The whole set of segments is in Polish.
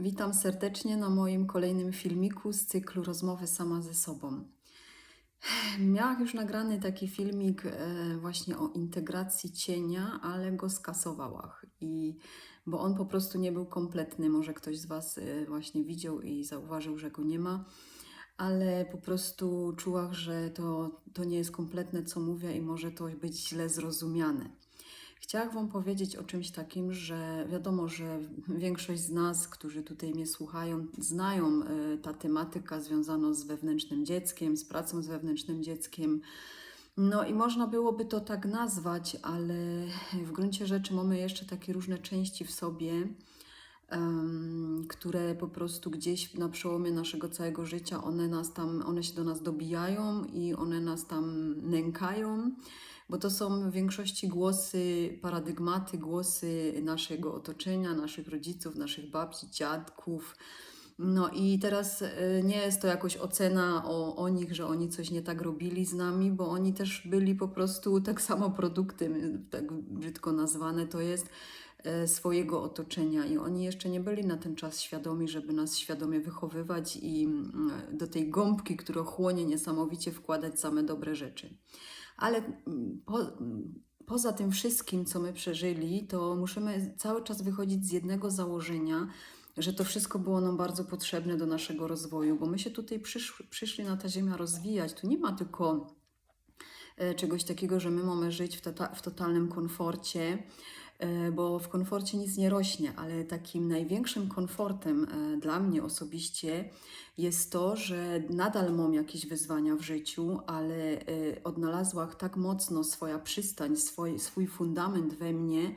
Witam serdecznie na moim kolejnym filmiku z cyklu Rozmowy sama ze sobą. Miałam już nagrany taki filmik e, właśnie o integracji cienia, ale go skasowałam. I bo on po prostu nie był kompletny. Może ktoś z Was e, właśnie widział i zauważył, że go nie ma, ale po prostu czułam, że to, to nie jest kompletne, co mówię, i może to być źle zrozumiane. Chciałam Wam powiedzieć o czymś takim, że wiadomo, że większość z nas, którzy tutaj mnie słuchają, znają y, ta tematyka związana z wewnętrznym dzieckiem, z pracą z wewnętrznym dzieckiem. No i można byłoby to tak nazwać, ale w gruncie rzeczy mamy jeszcze takie różne części w sobie, em, które po prostu gdzieś na przełomie naszego całego życia, one nas tam, one się do nas dobijają i one nas tam nękają bo to są w większości głosy, paradygmaty, głosy naszego otoczenia, naszych rodziców, naszych babci, dziadków. No i teraz e, nie jest to jakoś ocena o, o nich, że oni coś nie tak robili z nami, bo oni też byli po prostu tak samo produktem, tak brzydko nazwane to jest, e, swojego otoczenia i oni jeszcze nie byli na ten czas świadomi, żeby nas świadomie wychowywać i mm, do tej gąbki, która chłonie niesamowicie wkładać same dobre rzeczy. Ale mm, po, mm, poza tym wszystkim, co my przeżyli, to musimy cały czas wychodzić z jednego założenia, że to wszystko było nam bardzo potrzebne do naszego rozwoju, bo my się tutaj przysz, przyszli na ta ziemia rozwijać. Tu nie ma tylko e, czegoś takiego, że my mamy żyć w, tota, w totalnym komforcie, bo w komforcie nic nie rośnie, ale takim największym komfortem e, dla mnie osobiście jest to, że nadal mam jakieś wyzwania w życiu, ale e, odnalazłam tak mocno swoja przystań, swój, swój fundament we mnie,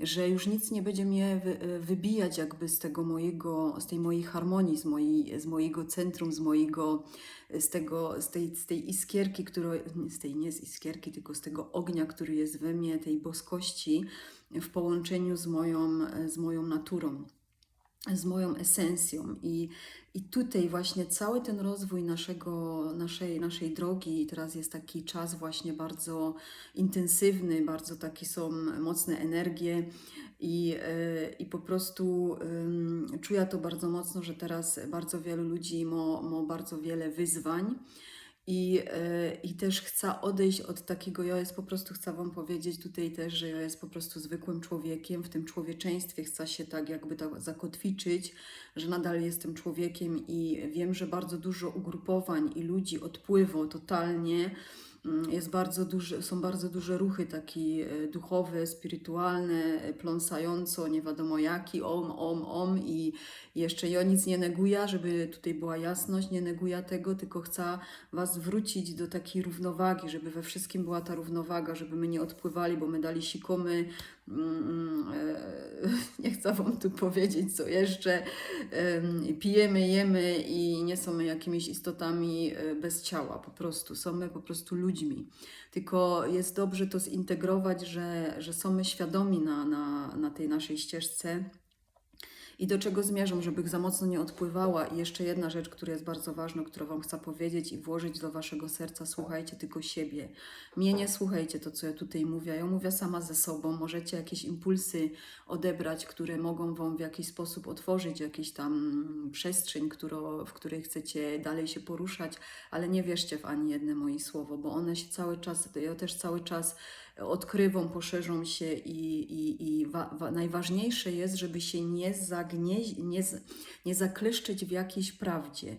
że już nic nie będzie mnie wybijać jakby z tego mojego, z tej mojej harmonii, z, mojej, z mojego centrum, z mojego, z tego, z tej, z tej iskierki, którą, z tej nie z iskierki, tylko z tego ognia, który jest we mnie, tej boskości, w połączeniu z moją, z moją naturą, z moją esencją. I, i tutaj właśnie cały ten rozwój naszego, naszej, naszej drogi, teraz jest taki czas właśnie bardzo intensywny, bardzo takie są mocne energie i, i po prostu um, czuję to bardzo mocno, że teraz bardzo wielu ludzi ma, ma bardzo wiele wyzwań i, e, I też chcę odejść od takiego, ja jest po prostu, chcę Wam powiedzieć tutaj też, że ja jest po prostu zwykłym człowiekiem, w tym człowieczeństwie chcę się tak jakby tak zakotwiczyć, że nadal jestem człowiekiem i wiem, że bardzo dużo ugrupowań i ludzi odpływa totalnie, jest bardzo duży, są bardzo duże ruchy takie e, duchowe, spirytualne, e, pląsająco, nie wiadomo jaki, om, om, om i jeszcze ja nic nie neguję, żeby tutaj była jasność, nie neguję tego, tylko chcę Was wrócić do takiej równowagi, żeby we wszystkim była ta równowaga, żeby my nie odpływali, bo my dali sikomy, Mm, nie chcę Wam tu powiedzieć, co jeszcze. Pijemy, jemy i nie są jakimiś istotami e, bez ciała, po prostu. Są my po prostu ludźmi. Tylko jest dobrze to zintegrować, że, że są my świadomi na, na, na tej naszej ścieżce i do czego zmierzam, żeby za mocno nie odpływała. I jeszcze jedna rzecz, która jest bardzo ważna, którą Wam chcę powiedzieć i włożyć do Waszego serca. Słuchajcie tylko siebie. Mnie nie słuchajcie to, co ja tutaj mówię. Ja mówię sama ze sobą. Możecie jakieś impulsy odebrać, które mogą Wam w jakiś sposób otworzyć jakąś tam przestrzeń, którą, w której chcecie dalej się poruszać, ale nie wierzcie w ani jedno moje słowo, bo one się cały czas, ja też cały czas odkrywą, poszerzą się i, i, i wa, wa, najważniejsze jest, żeby się nie, zagnieź, nie, nie zakleszczyć w jakiejś prawdzie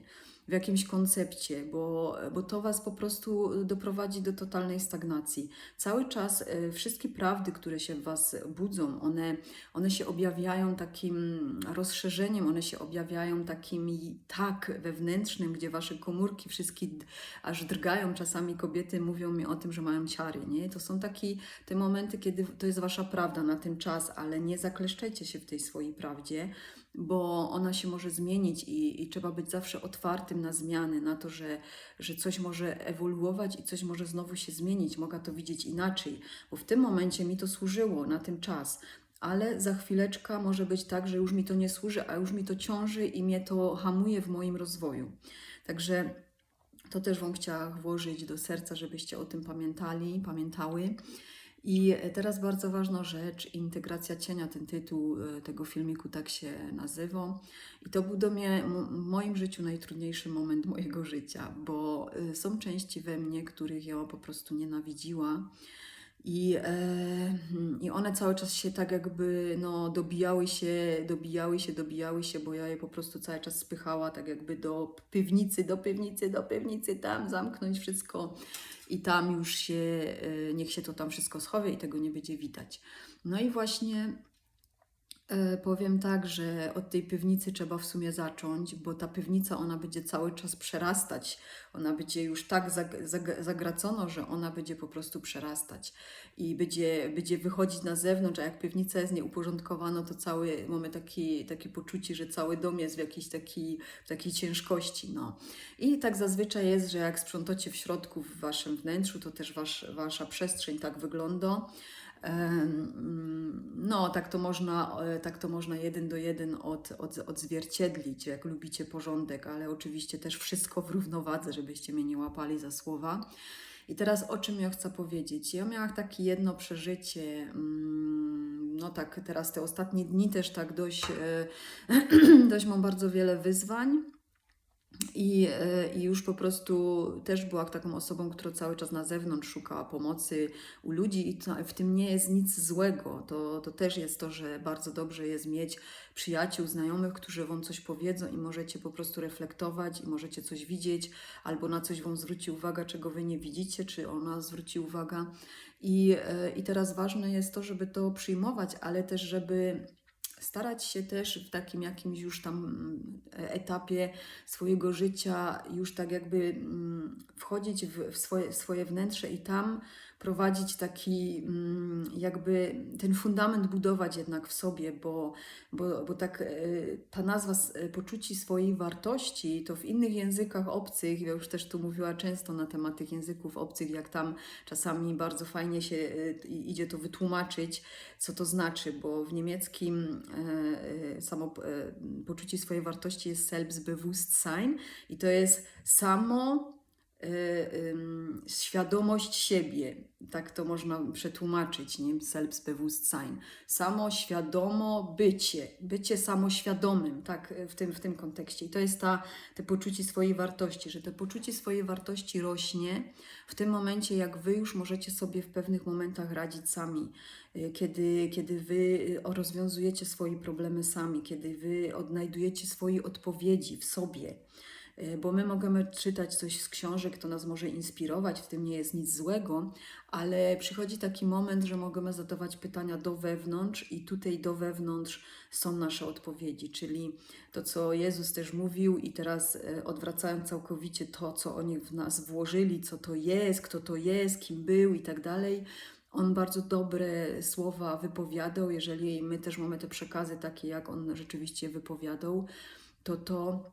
w jakimś koncepcie, bo, bo to Was po prostu doprowadzi do totalnej stagnacji. Cały czas y, wszystkie prawdy, które się w Was budzą, one, one się objawiają takim rozszerzeniem, one się objawiają takim tak wewnętrznym, gdzie Wasze komórki wszystkie aż drgają. Czasami kobiety mówią mi o tym, że mają ciary. Nie? To są takie te momenty, kiedy to jest Wasza prawda na ten czas, ale nie zakleszczajcie się w tej swojej prawdzie bo ona się może zmienić i, i trzeba być zawsze otwartym na zmiany, na to, że, że coś może ewoluować i coś może znowu się zmienić. Mogę to widzieć inaczej, bo w tym momencie mi to służyło na ten czas, ale za chwileczkę może być tak, że już mi to nie służy, a już mi to ciąży i mnie to hamuje w moim rozwoju. Także to też Wam chciała włożyć do serca, żebyście o tym pamiętali, pamiętały. I teraz bardzo ważna rzecz, integracja cienia, ten tytuł e, tego filmiku tak się nazywa. I to był do mnie w moim życiu najtrudniejszy moment mojego życia, bo e, są części we mnie, których ja po prostu nienawidziła. I, e, I one cały czas się tak jakby no, dobijały się, dobijały się, dobijały się, bo ja je po prostu cały czas spychała tak jakby do piwnicy, do piwnicy, do piwnicy, tam zamknąć wszystko i tam już się, e, niech się to tam wszystko schowie i tego nie będzie widać. No i właśnie powiem tak, że od tej piwnicy trzeba w sumie zacząć, bo ta piwnica ona będzie cały czas przerastać. Ona będzie już tak zag zag zagracono, że ona będzie po prostu przerastać i będzie, będzie wychodzić na zewnątrz, a jak piwnica jest nieuporządkowana, to cały, mamy taki, takie poczucie, że cały dom jest w jakiejś takiej, takiej ciężkości. No. I tak zazwyczaj jest, że jak sprzątacie w środku, w waszym wnętrzu, to też wasz, wasza przestrzeń tak wygląda. No, tak to można, e, tak to można jeden do jeden od, od, odzwierciedlić, jak lubicie porządek, ale oczywiście też wszystko w równowadze, żebyście mnie nie łapali za słowa. I teraz o czym ja chcę powiedzieć? Ja miałam takie jedno przeżycie, mm, no tak, teraz te ostatnie dni też tak dość, e, dość mam bardzo wiele wyzwań. I, e, I już po prostu też była taką osobą, która cały czas na zewnątrz szukała pomocy u ludzi, i to, w tym nie jest nic złego. To, to też jest to, że bardzo dobrze jest mieć przyjaciół, znajomych, którzy Wam coś powiedzą i możecie po prostu reflektować i możecie coś widzieć, albo na coś Wam zwróci uwaga, czego Wy nie widzicie, czy ona zwróci uwagę. I, e, I teraz ważne jest to, żeby to przyjmować, ale też, żeby starać się też w takim jakimś już tam mm, etapie swojego życia już tak jakby mm, wchodzić w, swoje, w swoje wnętrze i tam prowadzić taki, mm, jakby ten fundament budować jednak w sobie, bo, bo, bo tak e, ta nazwa e, poczuci swojej wartości, to w innych językach obcych, ja już też tu mówiła często na temat tych języków obcych, jak tam czasami bardzo fajnie się e, idzie to wytłumaczyć, co to znaczy, bo w niemieckim samo poczucie swojej wartości jest Selbstbewusstsein i to jest samo świadomość siebie, tak to można przetłumaczyć, nie? Selbstbewusstsein. Samo świadomo bycie, bycie samoświadomym, tak, w tym, w tym kontekście. I to jest ta, te poczucie swojej wartości, że to poczucie swojej wartości rośnie w tym momencie, jak wy już możecie sobie w pewnych momentach radzić sami, y, kiedy, kiedy wy y, rozwiązujecie swoje problemy sami, kiedy wy odnajdujecie swoje odpowiedzi w sobie bo my możemy czytać coś z książek, to nas może inspirować, w tym nie jest nic złego, ale przychodzi taki moment, że możemy zadawać pytania do wewnątrz i tutaj do wewnątrz są nasze odpowiedzi, czyli to, co Jezus też mówił i teraz e, odwracając całkowicie to, co oni w nas włożyli, co to jest, kto to jest, kim był i tak dalej, on bardzo dobre słowa wypowiadał, jeżeli my też mamy te przekazy takie, jak on rzeczywiście wypowiadał, to to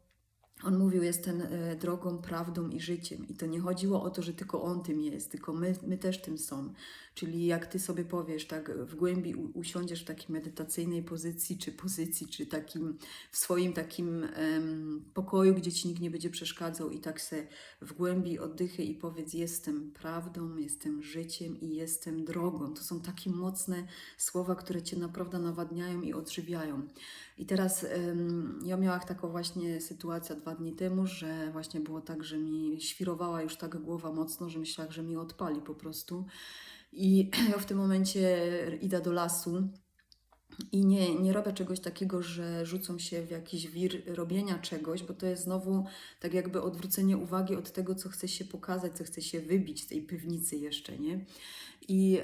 on mówił, jestem e, drogą, prawdą i życiem. I to nie chodziło o to, że tylko on tym jest, tylko my, my też tym są. Czyli jak ty sobie powiesz, tak w głębi usiądziesz w takiej medytacyjnej pozycji, czy pozycji, czy takim w swoim takim pokoju, gdzie ci nikt nie będzie przeszkadzał, i tak se w głębi oddychy i powiedz: Jestem prawdą, jestem życiem i jestem drogą. To są takie mocne słowa, które cię naprawdę nawadniają i odżywiają. I teraz um, ja miałam taką właśnie sytuację dwa dni temu, że właśnie było tak, że mi świrowała już tak głowa mocno, że myślałam, że mi odpali po prostu. I ja w tym momencie idę do lasu i nie, nie robię czegoś takiego, że rzucą się w jakiś wir robienia czegoś, bo to jest znowu tak jakby odwrócenie uwagi od tego, co chce się pokazać, co chce się wybić z tej piwnicy jeszcze, nie? I, yy,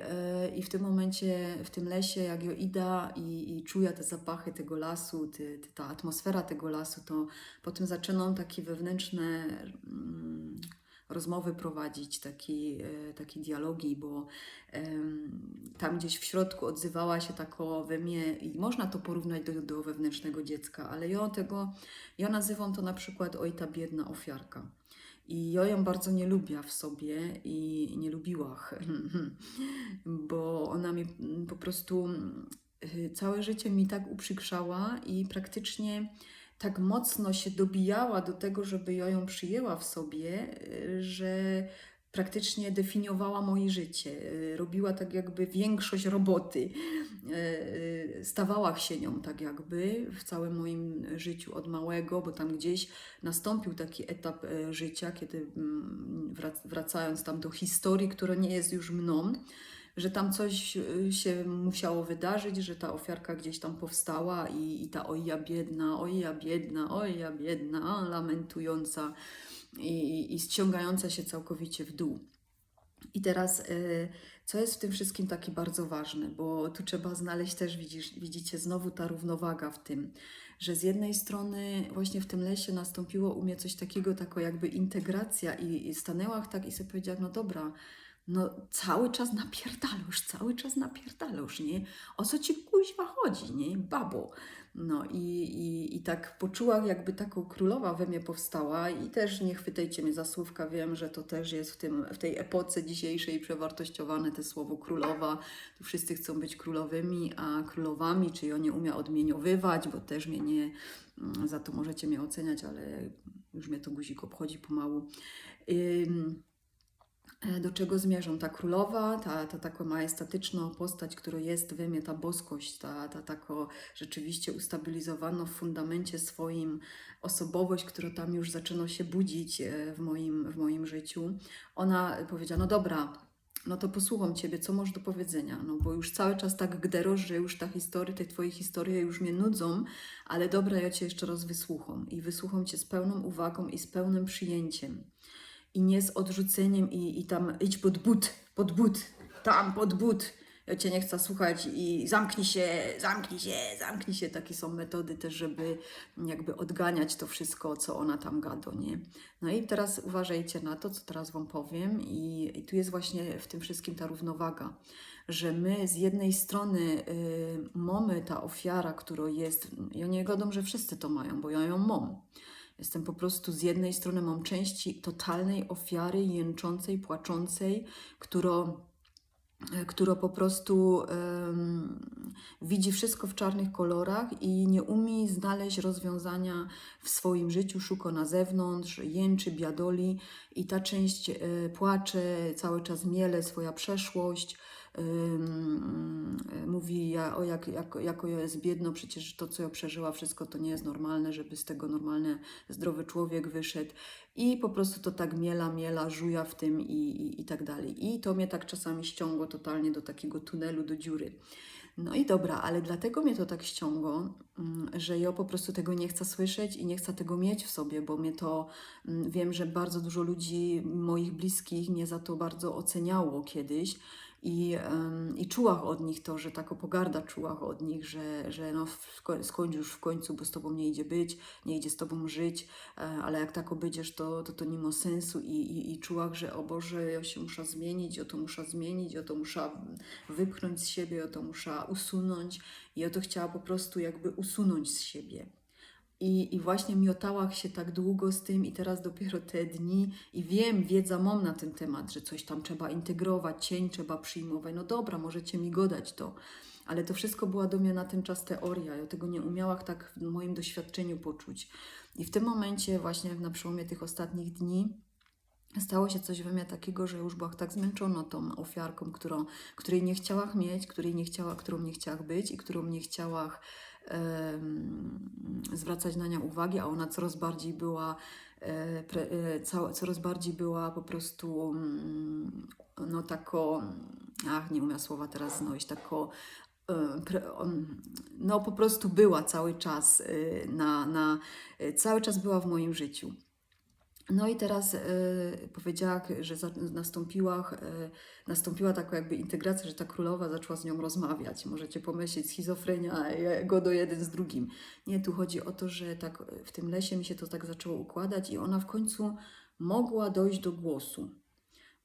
i w tym momencie, w tym lesie, jak ja idę i, i czuję te zapachy tego lasu, ty, ty, ta atmosfera tego lasu, to potem zaczynam takie wewnętrzne... Yy, rozmowy prowadzić, taki, e, takie dialogi, bo tam gdzieś w środku odzywała się tako we mnie i można to porównać do, do wewnętrznego dziecka, ale ja tego, ja nazywam to na przykład oj ta biedna ofiarka. I ja ją bardzo nie lubię w sobie i nie lubiła, bo ona mi po prostu y, całe życie mi tak uprzykrzała i praktycznie tak mocno się dobijała do tego, żeby ja ją przyjęła w sobie, y, że praktycznie definiowała moje życie. Y, Robiła tak jakby większość roboty. Y, y, Stawała się nią tak jakby w całym moim życiu od małego, bo tam gdzieś nastąpił taki etap życia, kiedy mm, wrac- wracając tam do historii, która nie jest już mną, że tam coś się musiało wydarzyć, że ta ofiarka gdzieś tam powstała i, i ta oj biedna, oj biedna, oj biedna, lamentująca i, i ściągająca się całkowicie w dół. I teraz, y, co jest w tym wszystkim takie bardzo ważne, bo tu trzeba znaleźć też, widzisz, widzicie, znowu ta równowaga w tym, że z jednej strony właśnie w tym lesie nastąpiło u mnie coś takiego, taka jakby integracja i, i stanęłam tak i sobie powiedziałam, no dobra, no cały czas napierdalasz, cały czas napierdalasz, nie? O co ci kuźwa chodzi, nie? Babo. No i, i, i tak poczułam, jakby taką królowa we mnie powstała i też nie chwytajcie mnie za słówka, wiem, że to też jest w, tym, w tej epoce dzisiejszej przewartościowane te słowo królowa. Tu wszyscy chcą być królowymi, a królowami, czy ja nie umia odmieniowywać, bo też mnie nie, mm, za to możecie mnie oceniać, ale już mnie to guzik obchodzi pomału. Do czego zmierzam? Ta królowa, ta, ta taka majestatyczna postać, która jest we mnie, ta boskość, ta, ta taka rzeczywiście ustabilizowana w fundamencie swoim osobowość, która tam już zaczyna się budzić e, w moim, w moim życiu. Ona powiedziała, no dobra, no to posłucham Ciebie, co masz do powiedzenia, no bo już cały czas tak gderosz, że już ta historia, te Twoje historie już mnie nudzą, ale dobra, ja Cię jeszcze raz wysłucham i wysłucham Cię z pełną uwagą i z pełnym przyjęciem i nie z odrzuceniem i, i tam idź pod but, pod but, tam pod but. Ja cię nie chcę słuchać i zamknij się, zamknij się, zamknij się. Takie są metody też, żeby jakby odganiać to wszystko, co ona tam gada, nie? No i teraz uważajcie na to, co teraz Wam powiem i, i tu jest właśnie w tym wszystkim ta równowaga, że my z jednej strony y, mamy ta ofiara, która jest, ja nie gadam, że wszyscy to mają, bo ja ją mam. Jestem po prostu z jednej strony mam części totalnej ofiary, jęczącej, płaczącej, którą, e, która po prostu em, widzi wszystko w czarnych kolorach i nie umie znaleźć rozwiązania w swoim życiu, szuka na zewnątrz, jęczy, biadoli i ta część e, płacze, cały czas miele swoja przeszłość, mówi ja, o jak, jak, jako ja jest biedno, przecież to, co ja przeżyła, wszystko to nie jest normalne, żeby z tego normalny, zdrowy człowiek wyszedł. I po prostu to tak miela, miela, żuja w tym i, i, i tak dalej. I to mnie tak czasami ściągło totalnie do takiego tunelu, do dziury. No i dobra, ale dlatego mnie to tak ściągło, mm, że ja po prostu tego nie chcę słyszeć i nie chcę tego mieć w sobie, bo mnie to, mm, wiem, że bardzo dużo ludzi, moich bliskich, mnie za to bardzo oceniało kiedyś i, i czułam od nich to, że taka pogarda czułam od nich, że, że no skończ już w końcu, bo z Tobą nie idzie być, nie idzie z Tobą żyć, e, ale jak tak będziesz, to, to to nie ma sensu i, i, i czułam, że o Boże, ja się muszę zmienić, o to muszę zmienić, o to muszę wypchnąć z siebie, o to muszę usunąć i o to chciała po prostu jakby usunąć z siebie. I, I właśnie miotałam się tak długo z tym, i teraz dopiero te dni, i wiem, wiedza mam na ten temat, że coś tam trzeba integrować, cień trzeba przyjmować. No dobra, możecie mi godać to, ale to wszystko była do mnie na ten czas teoria. Ja tego nie umiałam tak w moim doświadczeniu poczuć. I w tym momencie, właśnie na przełomie tych ostatnich dni, stało się coś we mnie takiego, że już byłam tak zmęczona tą ofiarką, którą, której nie chciałam mieć, której nie chciała, którą nie chciałam być i którą nie chciałam zwracać na nią uwagi, a ona coraz bardziej była, e, e, coraz bardziej była po prostu mm, no tako, ach nie umiem słowa teraz znaleźć, tako e, no po prostu była cały czas na, na cały czas była w moim życiu. No i teraz e, powiedziała, że za, nastąpiła, e, nastąpiła taka jakby integracja, że ta królowa zaczęła z nią rozmawiać. Możecie pomyśleć, schizofrenia, e, godo jeden z drugim. Nie, tu chodzi o to, że tak w tym lesie mi się to tak zaczęło układać i ona w końcu mogła dojść do głosu.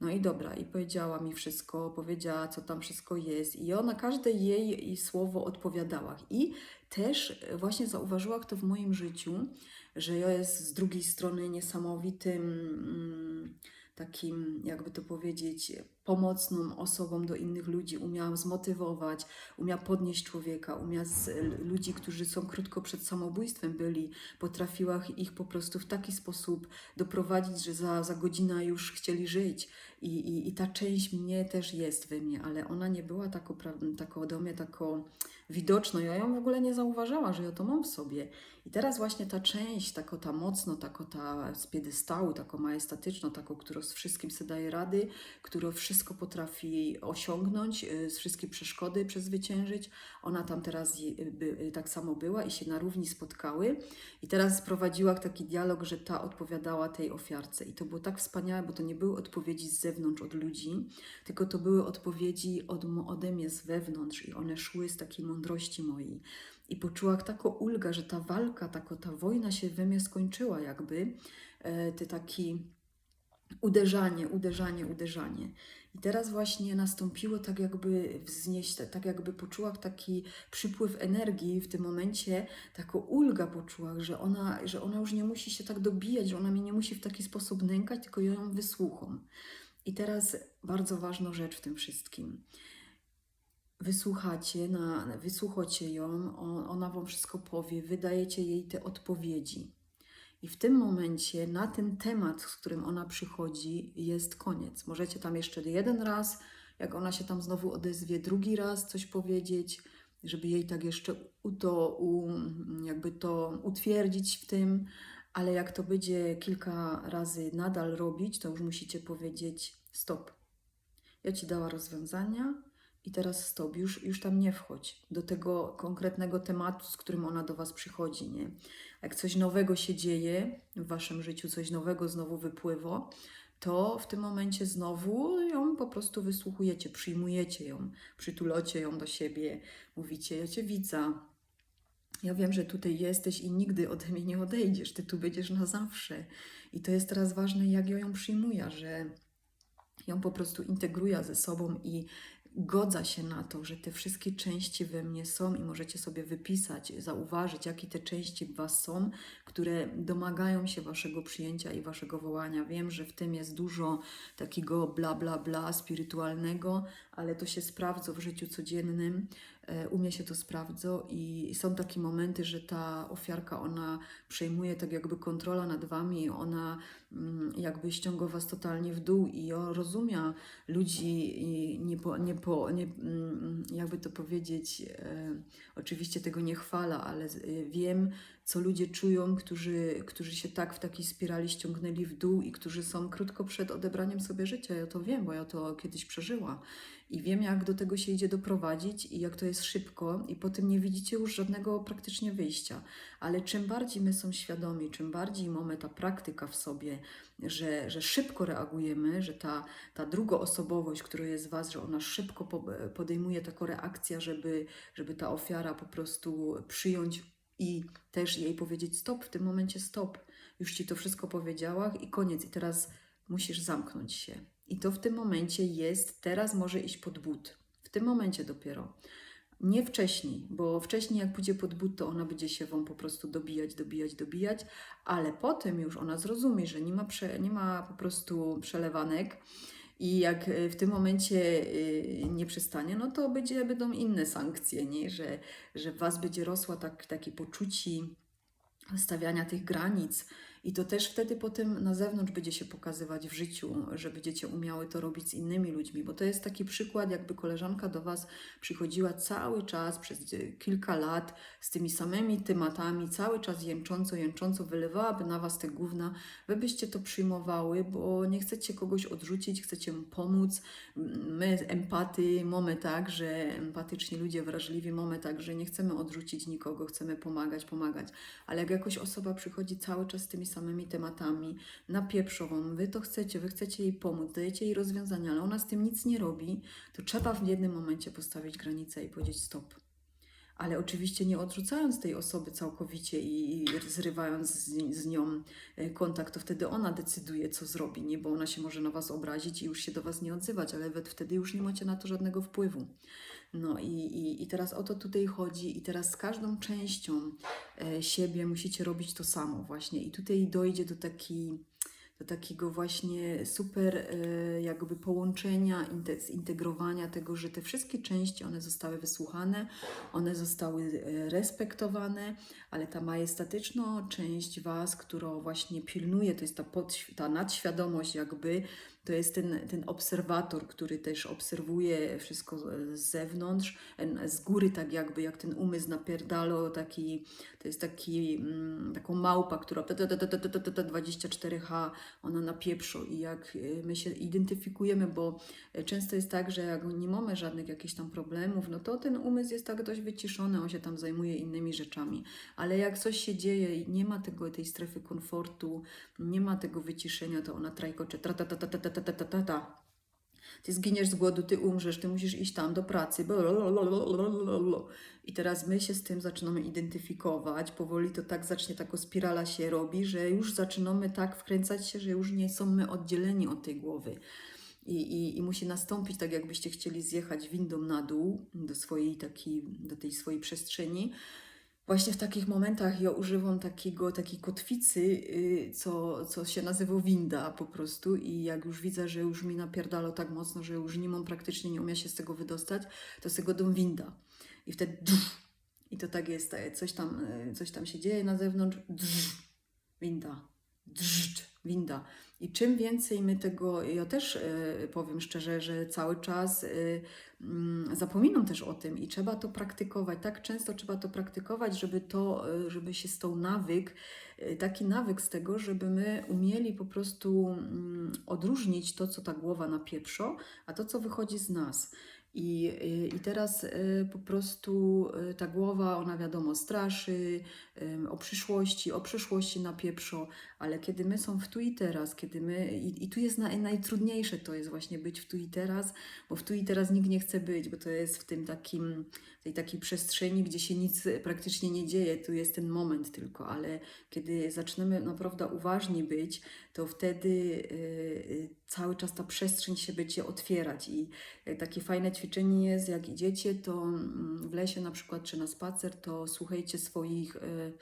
No i dobra, i powiedziała mi wszystko, powiedziała, co tam wszystko jest, i ona każde jej, słowo odpowiadała. I też e, właśnie zauważyła to w moim życiu, że jest z drugiej strony niesamowitym mm, takim, jakby to powiedzieć, pomocną osobą do innych ludzi, umiała zmotywować, umiała podnieść człowieka, umiała z, ludzi, którzy są krótko przed samobójstwem byli, potrafiła ich po prostu w taki sposób doprowadzić, że za, za godzinę już chcieli żyć. I, i, I ta część mnie też jest we mnie, ale ona nie była taką, taką do mnie taką widoczną. Ja ją w ogóle nie zauważała, że ja to mam w sobie. I teraz właśnie ta część, tako ta mocno, tako ta z piedestału, taką majestatyczną, taką, która z wszystkim sobie daje rady, która wszystko potrafi osiągnąć, y, z wszystkie przeszkody przezwyciężyć. Ona tam teraz y, tak samo była i się na równi spotkały. I teraz sprowadziła taki dialog, że ta odpowiadała tej ofiarce. I to było tak wspaniałe, bo to nie były odpowiedzi z zewnątrz od ludzi, tylko to były odpowiedzi od, ode mnie z wewnątrz i one szły z takiej mądrości mojej i poczuła taką ulgę, że ta walka, tako, ta wojna się we mnie skończyła jakby, e, te taki uderzanie, uderzanie, uderzanie. I teraz właśnie nastąpiło tak jakby wznieść, tak jakby poczuła taki przypływ energii w tym momencie, taką ulga poczuła, że ona, że ona już nie musi się tak dobijać, że ona mnie nie musi w taki sposób nękać, tylko ja ją wysłucham. I teraz bardzo ważna rzecz w tym wszystkim wysłuchacie, na, wysłuchacie ją, ona wam wszystko powie, wydajecie jej te odpowiedzi. I w tym momencie na ten temat, z którym ona przychodzi, jest koniec. Możecie tam jeszcze jeden raz, jak ona się tam znowu odezwie, drugi raz coś powiedzieć, żeby jej tak jeszcze to, jakby to utwierdzić w tym, ale jak to będzie kilka razy nadal robić, to już musicie powiedzieć stop. Ja ci dała rozwiązania, i teraz stop, już, już tam nie wchodź do tego konkretnego tematu, z którym ona do Was przychodzi. Nie? Jak coś nowego się dzieje w Waszym życiu, coś nowego znowu wypływa, to w tym momencie znowu ją po prostu wysłuchujecie, przyjmujecie ją, przytulacie ją do siebie, mówicie: Ja Cię widzę. Ja wiem, że tutaj jesteś i nigdy ode mnie nie odejdziesz, ty tu będziesz na zawsze. I to jest teraz ważne, jak ja ją przyjmuję, że ją po prostu integruje ze sobą i godza się na to, że te wszystkie części we mnie są i możecie sobie wypisać, zauważyć, jakie te części w Was są, które domagają się Waszego przyjęcia i Waszego wołania. Wiem, że w tym jest dużo takiego bla, bla, bla spirytualnego, ale to się sprawdza w życiu codziennym u mnie się to sprawdza i są takie momenty, że ta ofiarka, ona przejmuje tak jakby kontrola nad wami, ona jakby ściąga was totalnie w dół i ja rozumiem ludzi nie po, nie po, nie, mm, jakby to powiedzieć, e, oczywiście tego nie chwala, ale e, wiem, co ludzie czują, którzy, którzy się tak w takiej spirali ściągnęli w dół i którzy są krótko przed odebraniem sobie życia. Ja to wiem, bo ja to kiedyś przeżyła i wiem, jak do tego się idzie doprowadzić i jak to jest szybko, i po tym nie widzicie już żadnego praktycznie wyjścia. Ale czym bardziej my są świadomi, czym bardziej mamy ta praktyka w sobie, że, że szybko reagujemy, że ta, ta drugoosobowość, która jest w Was, że ona szybko podejmuje taką reakcję, żeby, żeby ta ofiara po prostu przyjąć i też jej powiedzieć stop, w tym momencie stop. Już Ci to wszystko powiedziała i koniec. I teraz musisz zamknąć się. I to w tym momencie jest, teraz może iść pod but. W tym momencie dopiero. Nie wcześniej, bo wcześniej jak pójdzie pod but, to ona będzie się Wam po prostu dobijać, dobijać, dobijać, ale potem już ona zrozumie, że nie ma, prze, nie ma po prostu przelewanek i jak e, w tym momencie e, nie przestanie, no to będzie, będą inne sankcje, nie? Że, że Was będzie rosła tak, takie poczuci stawiania tych granic, i to też wtedy potem na zewnątrz będzie się pokazywać w życiu, że będziecie umiały to robić z innymi ludźmi, bo to jest taki przykład, jakby koleżanka do Was przychodziła cały czas przez kilka lat z tymi samymi tematami, cały czas jęcząco, jęcząco wylewałaby na Was te gówna, Wy byście to przyjmowały, bo nie chcecie kogoś odrzucić, chcecie mu pomóc. My empaty mamy tak, że empatyczni ludzie, wrażliwi mamy tak, że nie chcemy odrzucić nikogo, chcemy pomagać, pomagać. Ale jak jakoś osoba przychodzi cały czas z tymi samymi tematami, napieprzową, wy to chcecie, wy chcecie jej pomóc, dajecie jej rozwiązania, ale ona z tym nic nie robi, to trzeba w jednym momencie postawić granicę i powiedzieć stop. Ale oczywiście nie odrzucając tej osoby całkowicie i, zrywając z, z, nią e, kontakt, to wtedy ona decyduje, co zrobi, nie? bo ona się może na Was obrazić i już się do Was nie odzywać, ale wtedy już nie macie na to żadnego wpływu. No i, i, i teraz o to tutaj chodzi, i teraz z każdą częścią e, siebie musicie robić to samo, właśnie. I tutaj dojdzie do takiej do takiego właśnie super e, jakby połączenia, inte- zintegrowania tego, że te wszystkie części, one zostały wysłuchane, one zostały e, respektowane, ale ta majestatyczna część Was, która właśnie pilnuje, to jest ta, podświ- ta nadświadomość jakby, to jest ten, ten obserwator, który też obserwuje wszystko z- zewnątrz, z góry tak jakby, jak ten umysł napierdalo, taki, to jest taki, mm, taką małpa, która ta- ta- ta- ta- ta- ta- ta- ta 24H, ona na pieprzu i jak y, my się identyfikujemy, bo y, często jest tak, że jak nie mamy żadnych jakichś tam problemów, no to ten umysł jest tak dość wyciszony, on się tam zajmuje innymi rzeczami, ale jak coś się dzieje i nie ma tego, tej strefy komfortu, nie ma tego wyciszenia, to ona trajkocze, tra ta ta ta ta ta ta ta ta ta ta. Ty zginiesz z głodu, ty umrzesz, ty musisz iść tam do pracy. I teraz my się z tym zaczynamy identyfikować. Powoli to tak zacznie, taka spirala się robi, że już zaczynamy tak wkręcać się, że już nie są my oddzieleni od tej głowy. I, i, I musi nastąpić tak, jakbyście chcieli zjechać windą na dół do swojej takiej, do tej swojej przestrzeni. Właśnie w takich momentach ja używam takiego, takiej kotwicy, yy, co, co się nazywa winda po prostu i jak już widzę, że już mi napierdalo tak mocno, że już nie mam praktycznie, nie umiem się z tego wydostać, to z tego dom winda. I wtedy i to tak jest, e, coś tam, e, coś tam się dzieje na zewnątrz, winda, winda. I czym więcej my tego, ja też e, powiem szczerze, że cały czas e, mm, zapominam też o tym i trzeba to praktykować. Tak często trzeba to praktykować, żeby to, e, żeby się stał nawyk, taki nawyk z tego, żeby my umieli po prostu mm, odróżnić to, co ta głowa napieprzo, a to, co wychodzi z nas. I, i- teraz y, po prostu y, ta głowa, ona wiadomo, straszy o przyszłości, o przyszłości na pieprzo, ale kiedy my są w tu i teraz, kiedy my, i, i tu jest naj, najtrudniejsze to jest właśnie być w tu i teraz, bo w tu i teraz nikt nie chce być, bo to jest w tym takim, tej takiej przestrzeni, gdzie się nic praktycznie nie dzieje, tu jest ten moment tylko, ale kiedy zaczniemy naprawdę uważni być, to wtedy y, y, cały czas ta przestrzeń się będzie otwierać i jak takie fajne ćwiczenie jest, jak idziecie, to mm, w lesie na przykład, czy na spacer, to słuchajcie swoich y,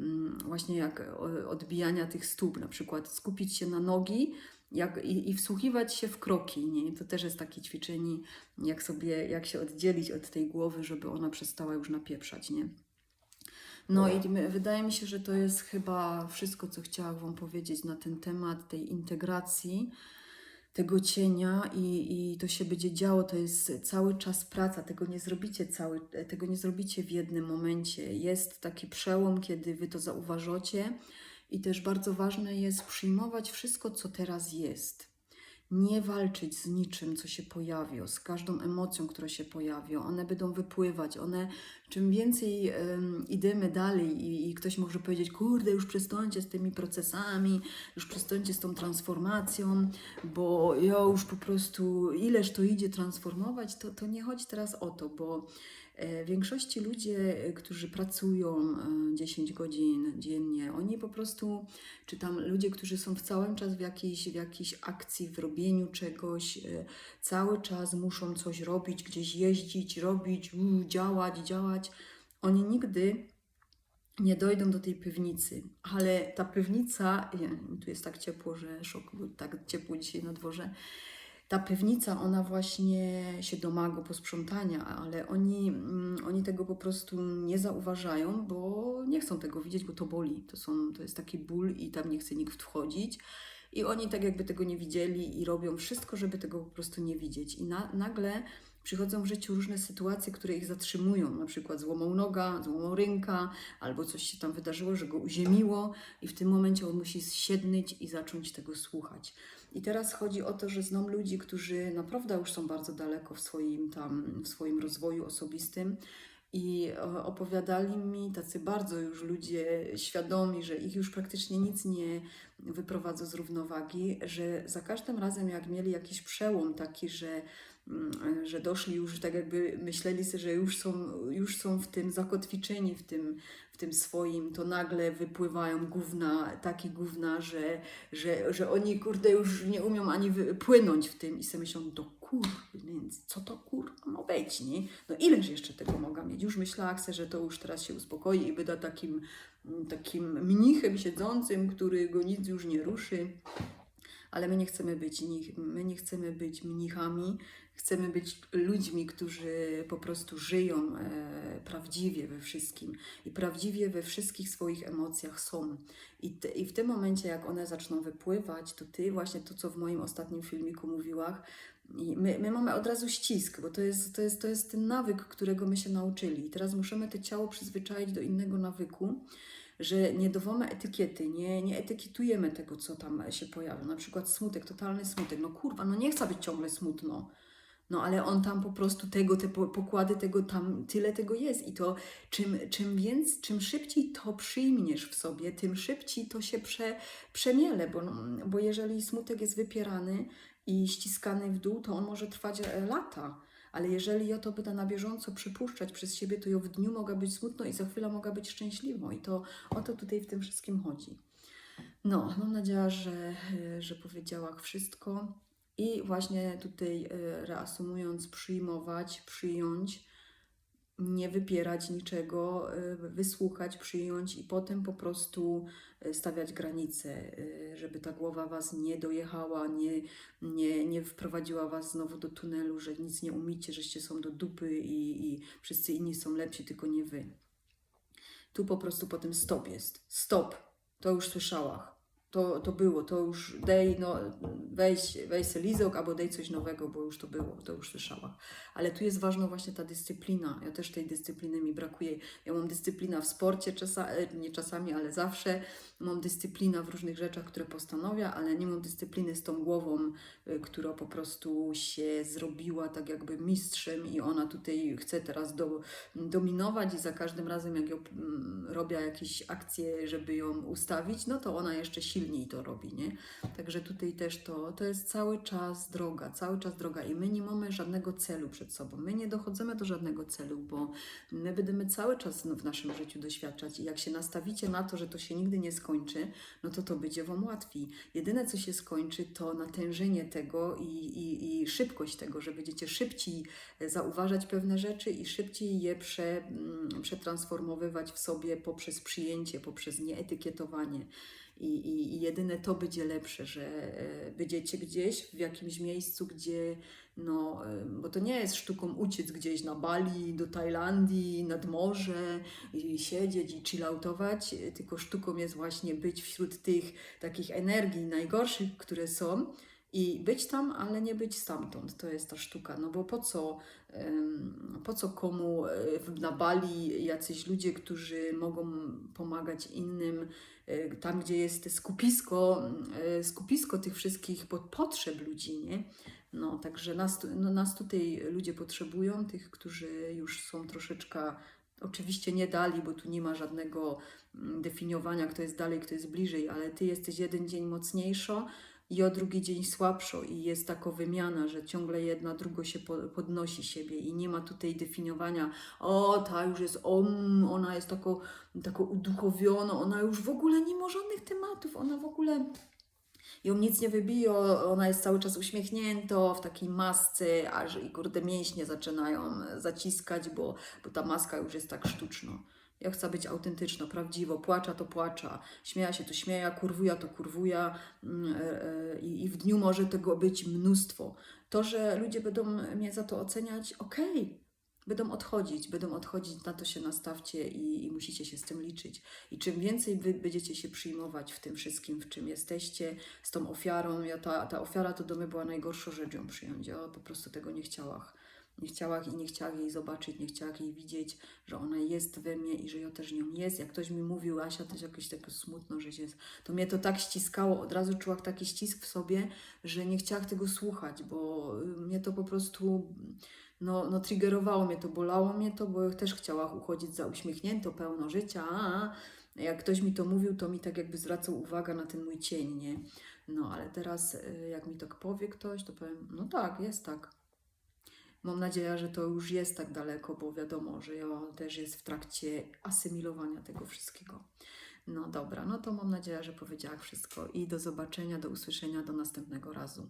mm, właśnie jak odbijania tych stóp, na przykład skupić się na nogi jak, i, i wsłuchiwać się w kroki. Nie? To też jest takie ćwiczenie, jak sobie, jak się oddzielić od tej głowy, żeby ona przestała już napieprzać, nie? No i wydaje mi się, że to jest chyba wszystko, co chciałam Wam powiedzieć na ten temat tej integracji tego cienia i, i to się będzie działo, to jest cały czas praca, tego nie zrobicie cały, tego nie zrobicie w jednym momencie. Jest taki przełom, kiedy wy to zauważacie i też bardzo ważne jest przyjmować wszystko, co teraz jest. Nie walczyć z niczym, co się pojawia, z każdą emocją, która się pojawia. One będą wypływać. One, czym więcej em, idziemy dalej i, i ktoś może powiedzieć, kurde, już przestańcie z tymi procesami, już przestańcie z tą transformacją, bo ja już po prostu, ileż to idzie transformować, to, to nie chodzi teraz o to, bo większości ludzie, e, którzy pracują e, 10 godzin dziennie, oni po prostu, czy tam ludzie, którzy są w cały czas w jakiejś, w jakiejś akcji, w robieniu czegoś, e, cały czas muszą coś robić, gdzieś jeździć, robić, działać, działać, oni nigdy nie dojdą do tej piwnicy, ale ta piwnica, tu jest tak ciepło, że szok, bo tak ciepło dzisiaj na dworze, ta piwnica, ona właśnie się domaga posprzątania, ale oni, mm, oni tego po prostu nie zauważają, bo nie chcą tego widzieć, bo to boli. To, są, to jest taki ból i tam nie chce nikt wchodzić. I oni tak jakby tego nie widzieli i robią wszystko, żeby tego po prostu nie widzieć. I na, nagle przychodzą w życiu różne sytuacje, które ich zatrzymują. Na przykład złomą noga, złomą ręka, albo coś się tam wydarzyło, że go uziemiło i w tym momencie on musi zsiednić i zacząć tego słuchać. I teraz chodzi o to, że znam ludzi, którzy naprawdę już są bardzo daleko w swoim tam, w swoim rozwoju osobistym i e, opowiadali mi tacy bardzo już ludzie świadomi, że ich już praktycznie nic nie wyprowadza z równowagi, że za każdym razem jak mieli jakiś przełom taki, że mm, że doszli już tak jakby myśleli sobie, że już są, już są w tym zakotwiczeni w tym, w tym swoim, to nagle wypływają gówna, takie gówna, że, że, że oni kurde już nie umią ani płynąć w tym i sobie myślą, do kur, więc co to kurwa ma być, nie? No ileż jeszcze tego mogę mieć? Już myślałam se, że to już teraz się uspokoi i będę takim, takim mnichem siedzącym, który go nic już nie ruszy. ale my nie chcemy być, my nie chcemy być mnichami, chcemy być ludźmi, którzy po prostu żyją e, prawdziwie we wszystkim i prawdziwie we wszystkich swoich emocjach są. I, te, I w tym momencie, jak one zaczną wypływać, to ty właśnie to, co w moim ostatnim filmiku mówiłaś, my, my mamy od razu ścisk, bo to jest, to, jest, to jest ten nawyk, którego my się nauczyli. I teraz musimy to ciało przyzwyczaić do innego nawyku, że nie dawamy etykiety, nie, nie etykietujemy tego, co tam się pojawia. Na przykład smutek, totalny smutek. No kurwa, no nie chcę być ciągle smutno. No ale on tam po prostu tego, te po- pokłady tego tam, tyle tego jest i to czym, czym więc, czym szybciej to przyjmiesz w sobie, tym szybciej to się prze, przemiele, bo, bo jeżeli smutek jest wypierany i ściskany w dół, to on może trwać e, lata. Ale jeżeli ja to będę na bieżąco przypuszczać przez siebie, to ja w dniu mogę być smutno i za chwilę mogę być szczęśliwą. I to o to tutaj w tym wszystkim chodzi. No, mam nadzieję, że, e, że powiedziałam wszystko. I właśnie tutaj e, reasumując, przyjmować, przyjąć, nie wypierać niczego, e, wysłuchać, przyjąć i potem po prostu e, stawiać granice, żeby ta głowa Was nie dojechała, nie, nie, nie wprowadziła Was znowu do tunelu, że nic nie umiecie, żeście są do dupy i, i wszyscy inni są lepsi, tylko nie Wy. Tu po prostu potem stop jest. Stop. To już słyszałam. To, to było, to już dej, no, weź, weź albo dej coś nowego, bo już to było, to już słyszałam. Ale tu jest ważna właśnie ta dyscyplina. Ja też tej dyscypliny mi brakuje. Ja mam dyscyplina w sporcie, czasa, e, nie czasami, ale zawsze. Mam dyscyplina w różnych rzeczach, które postanawia, ale nie mam dyscypliny z tą głową, y, która po prostu się zrobiła tak jakby mistrzem i ona tutaj chce teraz do, dominować i za każdym razem jak ją mm, robię jakieś akcje, żeby ją ustawić, no to ona jeszcze silniej to robi, nie? Także tutaj też to, to jest cały czas droga, cały czas droga i my nie mamy żadnego celu przed sobą. My nie dochodzimy do żadnego celu, bo my będziemy cały czas w naszym życiu doświadczać i jak się nastawicie na to, że to się nigdy nie skończy, no to to będzie Wam łatwiej. Jedyne, co się skończy, to natężenie tego i, i, i szybkość tego, że będziecie szybciej e, zauważać pewne rzeczy i szybciej je prze, mm, przetransformowywać w sobie poprzez przyjęcie, poprzez nieetykietowanie. I, i, I jedyne to będzie lepsze, że e, będziecie gdzieś w jakimś miejscu, gdzie, no, e, bo to nie jest sztuką uciec gdzieś na Bali, do Tajlandii, nad morze i siedzieć i chilloutować, e, tylko sztuką jest właśnie być wśród tych takich energii najgorszych, które są i być tam, ale nie być stamtąd. To jest ta sztuka. No bo po co, po co komu na Bali jacyś ludzie, którzy mogą pomagać innym, tam gdzie jest skupisko, e, skupisko tych wszystkich po- potrzeb ludzi, nie? No, także nas, no, nas tutaj ludzie potrzebują, tych, którzy już są troszeczkę, oczywiście nie dali, bo tu nie ma żadnego mm, definiowania, kto jest dalej, kto jest bliżej, ale ty jesteś jeden dzień mocniejszo, i o drugi dzień słabszo i jest taka wymiana, że ciągle jedna drugo się po- podnosi siebie i nie ma tutaj definiowania, o ta już jest om, ona jest tako, tako uduchowiona, ona już w ogóle nie ma żadnych tematów, ona w ogóle ją nic nie wybije, ona jest cały czas uśmiechnięta w takiej masce, aż i kurde mięśnie zaczynają zaciskać, bo, bo ta maska już jest tak sztuczna. Ja chcę być autentyczna, prawdziwo, płacza to płacza, śmieja się to śmieja, kurwuja to kurwuja mm, e, e, i, i w dniu może tego być mnóstwo. To, że ludzie będą mnie za to oceniać, okej, będą odchodzić, będą odchodzić, na to się nastawcie i, i musicie się z tym liczyć. I czym więcej wy będziecie się przyjmować w tym wszystkim, w czym jesteście, z tą ofiarą, ja ta, ta ofiara to do mnie była najgorsza rzecz ją przyjąć, ja po prostu tego nie chciałam. Nie chciałam i nie chciałam jej zobaczyć, nie chciałam jej widzieć, że ona jest we mnie i że ja też nią jest. Jak ktoś mi mówił, Asia, też jakoś tak smutno, że jest, to mnie to tak ściskało, od razu czułam taki ścisk w sobie, że nie chciałam tego słuchać, bo y, mnie to po prostu no, no triggerowało mnie to, bolało mnie to, bo też chciała uchodzić za uśmiechnięto, pełno życia, a a jak ktoś mi to mówił, to mi tak jakby zwracał uwagę na ten mój cień, nie? No, ale teraz y, jak mi tak powie ktoś, to powiem, no tak, jest tak. Mam nadzieję, że to już jest tak daleko, bo wiadomo, że ja też jest w trakcie asymilowania tego wszystkiego. No dobra, no to mam nadzieję, że powiedziałam wszystko i do zobaczenia, do usłyszenia, do następnego razu.